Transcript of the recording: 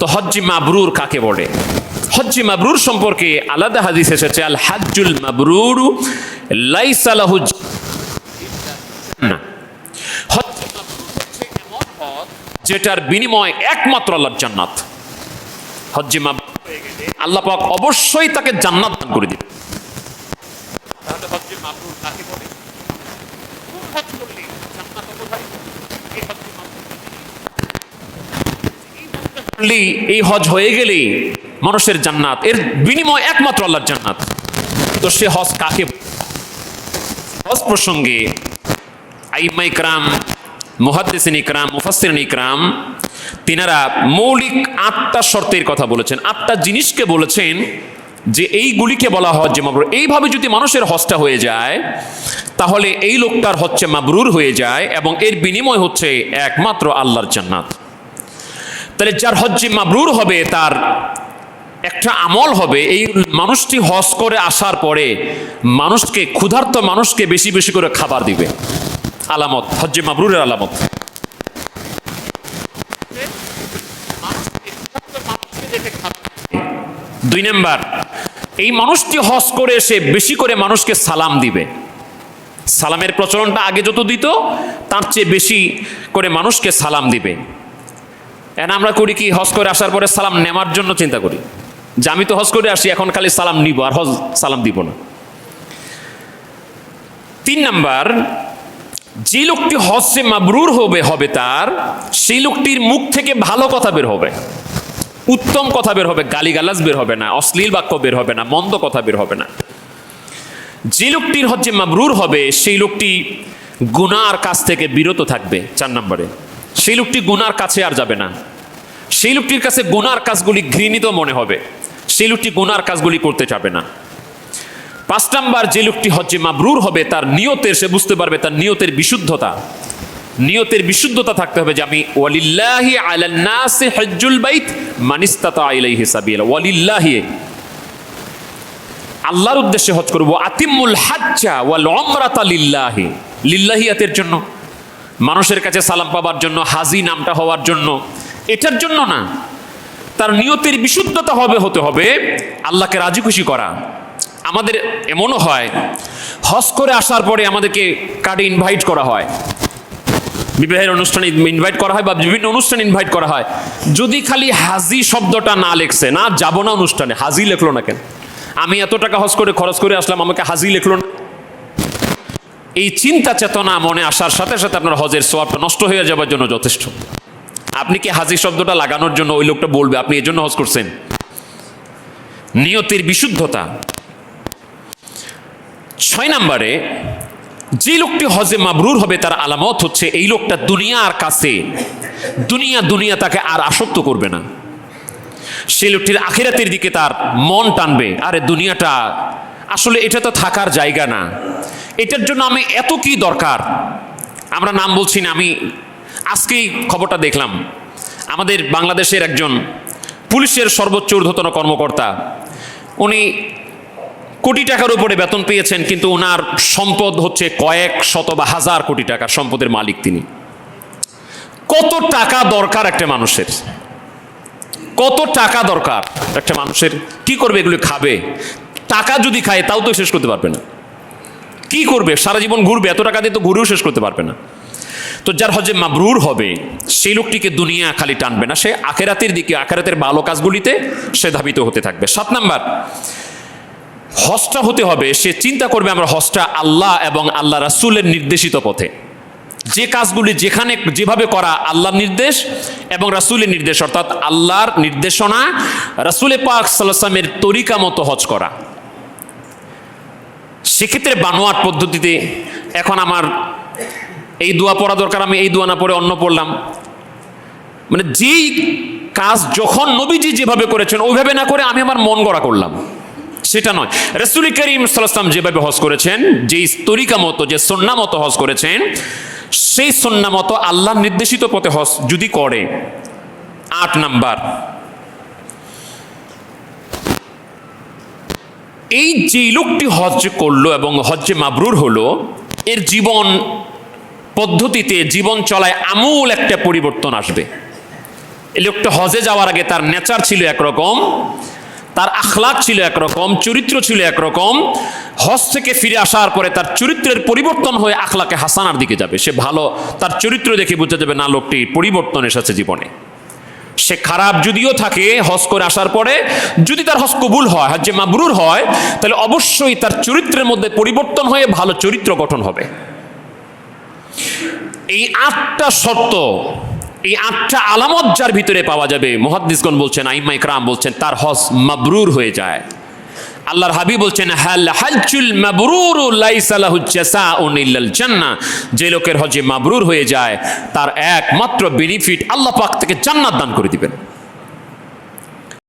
তো হজ্জি মাবরুর কাকে বলে? হজ্জি মাবরুর সম্পর্কে আলাদা হাদিস এসেছে, আল হাজ্জুল মাবরুর লাইসালাহু যেটার বিনিময় একমাত্র আল্লাহর জান্নাত। হজ্জে মাবরুর আল্লাহ পাক অবশ্যই তাকে জান্নাত দান করে দিবে তাহলে হজ্জে মাবরুর কাকে বলে জান্নাত কোথায় এই হজ্জে মাবরুর করলেই এই হজ হয়ে গেলেই মানুষের জান্নাত। এর বিনিময় একমাত্র আল্লাহর জান্নাত। তো সে হজ কাকে হজ প্রসঙ্গে ইকরাম ইকরাম তিনারা মৌলিক আটটা শর্তের কথা বলেছেন। আটটা জিনিসকে বলেছেন যে এইগুলিকে বলা হজ যে মাবরুর। এইভাবে যদি মানুষের হজটা হয়ে যায়, তাহলে এই লোকটার হচ্ছে মাবরুর হয়ে যায় এবং এর বিনিময় হচ্ছে একমাত্র আল্লাহর জান্নাত। তাহলে যার হজ্জে মাবরুর হবে, তার একটা আমল হবে, এই মানুষটি হজ করে আসার পরে মানুষকে, ক্ষুধার্ত মানুষকে বেশি বেশি করে খাবার দিবে। আলামত, হজ্জে মাবরুরের আলামত। দুই নাম্বার, এই মানুষটি হজ করে এসে বেশি করে মানুষকে সালাম দিবে। সালামের প্রচলনটা আগে যত দিত, তার চেয়ে বেশি করে মানুষকে সালাম দিবে। এখন আমরা করি কি? হজ করে আসার পরে সালাম নেওয়ার জন্য চিন্তা করি। যে আমি তো হজ করে আসি, এখন খালি সালাম নিব আর হজ সালাম দিব না। তিন নাম্বার, যে লোকটি হজে মাবরুর হবে হবে তার, সেই লোকটির মুখ থেকে ভালো কথা বের হবে। উত্তম কথা বের হবে, গালিগালাজ বের হবে না, অশ্লীল বাক্য বের হবে না, মন্দ কথা বের হবে না। যে লোকটির হজ্জে মাবরুর হবে, সেই লোকটি গুনার কাছ থেকে বিরত থাকবে, চার নম্বরে। সেই লোকটি গুনার কাছে আর যাবে না। সেই লোকটির কাছে গুনার কাজগুলি ঘৃণিত মনে হবে। সেই লোকটি গুনার কাজগুলি করতে যাবে না। পাঁচ নাম্বার, যে লোকটি হজ্জে মাবরুর হবে, তার নিয়তের সে বুঝতে পারবে, তার নিয়তের বিশুদ্ধতা। নিয়তের বিশুদ্ধতা থাকতে হবে যে আমি ওয়ালিল্লাহি আলান্নাসি হজ্জুল বাইত মানিস্তাতা ইলাইহি সাবিলা। ওয়ালিল্লাহি। আল্লাহর উদ্দেশ্যে হজ করব, আতিমুল হাজ্জা ওয়াল উমরাতা লিল্লাহি। লিল্লাহিয়াতের জন্য। মানুষের কাছে সালাম পাবার জন্য, হাজি নামটা হওয়ার জন্য। এটার জন্য না, তার নিয়তের বিশুদ্ধতা হবে, হতে হবে আল্লাহকে রাজি খুশি করা। আমাদের এমনও হয়, হজ করে আসার পরে আমাদেরকে কার্ডে ইনভাইট করা হয়। বিবাহের অনুষ্ঠানে ইনভাইট করা হয় বা বিভিন্ন অনুষ্ঠানে ইনভাইট করা হয়। যদি খালি হাজি শব্দটা না লেখছে, না, যাব না অনুষ্ঠানে, হাজি লেখলো না কেন? আমি এত টাকা হজ করে খরচ করে আসলাম, আমাকে হাজি লেখলো না। এই চিন্তা চেতনা মনে আসার সাথে সাথে আপনার হজের সোয়াবটা নষ্ট হয়ে যাবার জন্য যথেষ্ট। আপনি কি হাজি শব্দটা লাগানোর জন্য ওই লোকটা বলবে, আপনি এই জন্য হজ করছেন? নিয়তির বিশুদ্ধতা। ছয় নম্বরে, যে লোকটি হজে মাবরুর হবে তার আলামত হচ্ছে এই লোকটা দুনিয়ার কাছে, দুনিয়া দুনিয়া তাকে আর আসক্ত করবে না। সেই লোকটির আখিরাতের দিকে তার মন টানবে, আরে দুনিয়াটা আসলে এটা তো থাকার জায়গা না। এটার জন্য আমি এত কি দরকার? আমরা নাম বলছি না, আমি আজকেই খবরটা দেখলাম। আমাদের বাংলাদেশের একজন পুলিশের সর্বোচ্চ ঊর্ধ্বতন কর্মকর্তা, উনি কোটি টাকার উপরে বেতন পেয়েছেন, কিন্তু ওনার সম্পদ হচ্ছে কয়েক শত বা হাজার কোটি টাকার সম্পদের মালিক তিনি। কত টাকা দরকার একটা মানুষের? কত টাকা দরকার একটা মানুষের? কি করবে, এগুলো খাবে? টাকা যদি খায়, তাও তো শেষ করতে পারবে না। কি করবে? সারা জীবন ঘুরবে, এত টাকা দিয়ে তো ঘুরেও শেষ করতে পারবে না। তো যার হজে মাবরুর হবে, সেই লোকটিকে দুনিয়া খালি টানবে না, সে আখেরাতের দিকে, আখেরাতের ভালো কাজগুলিতে সে ধাবিত হতে থাকবে। সাত নাম্বার, হজটা হতে হবে, সে চিন্তা করবে আমরা হজটা আল্লাহ এবং আল্লাহ রাসুলের নির্দেশিত পথে। যে কাজগুলি যেখানে, যেভাবে করা আল্লাহর নির্দেশ এবং রাসুলের নির্দেশ, অর্থাৎ আল্লাহর নির্দেশনা, রাসুলে পাক সাল্লামের তরিকা মতো হজ করা। সেক্ষেত্রে বানোয়াট পদ্ধতিতে এখন আমার এই দোয়া পড়া দরকার, আমি এই দোয়া না পড়ে অন্য পড়লাম। মানে যেই কাজ যখন নবীজি যেভাবে করেছেন, ওইভাবে না করে আমি আমার মন গড়া করলাম। সেটা নয়। রসুল করিম সাল্লাম যেভাবে হজ করেছেন, যেই তরিকা মতো, যে সন্না মতো হজ করেছেন, সেই সন্না মতো আল্লাহ নির্দেশিত পথে হজ যদি করে। আট নাম্বার এই যে লোকটি হজ করল এবং হজ্জে মাবরুর হলো, এর জীবন পদ্ধতিতে জীবন চলায় আমূল একটা পরিবর্তন আসবে। এই লোকটা হজে যাওয়ার আগে তার নেচার ছিল একরকম, তার আখলাক ছিল একরকম, চরিত্র ছিল একরকম। হজ থেকে ফিরে আসার পরে তার চরিত্রের পরিবর্তন হয়ে আখলাকে হাসানার দিকে যাবে। সে ভালো, তার চরিত্র দেখে বুঝতে যাবে, না লোকটি পরিবর্তন এসেছে জীবনে। সে খারাপ যদিও থাকে হজ করে আসার পরে, যদি তার হজ কবুল হয়, হজ্জে মাবরুর হয়, তাহলে অবশ্যই তার চরিত্রের মধ্যে পরিবর্তন হয়ে ভালো চরিত্র গঠন হবে। এই আটটা শর্ত, এই আটটা আলামত যার ভিতরে পাওয়া যাবে, মহাদ্দিসগণ বলছেন আইমা ইকরাম বলছেন, তার হজ মাবরুর হয়ে যায়। আল্লাহর হাবি বলছেন, হাল হালচুল মাবরুর লাইসালাহু জাসাউন ইল্লাল জান্নাহ যে লোকের হজে মাবরুর হয়ে যায়, তার একমাত্র বেনিফিট আল্লাহ পাক থেকে জান্নাত দান করে দিবেন।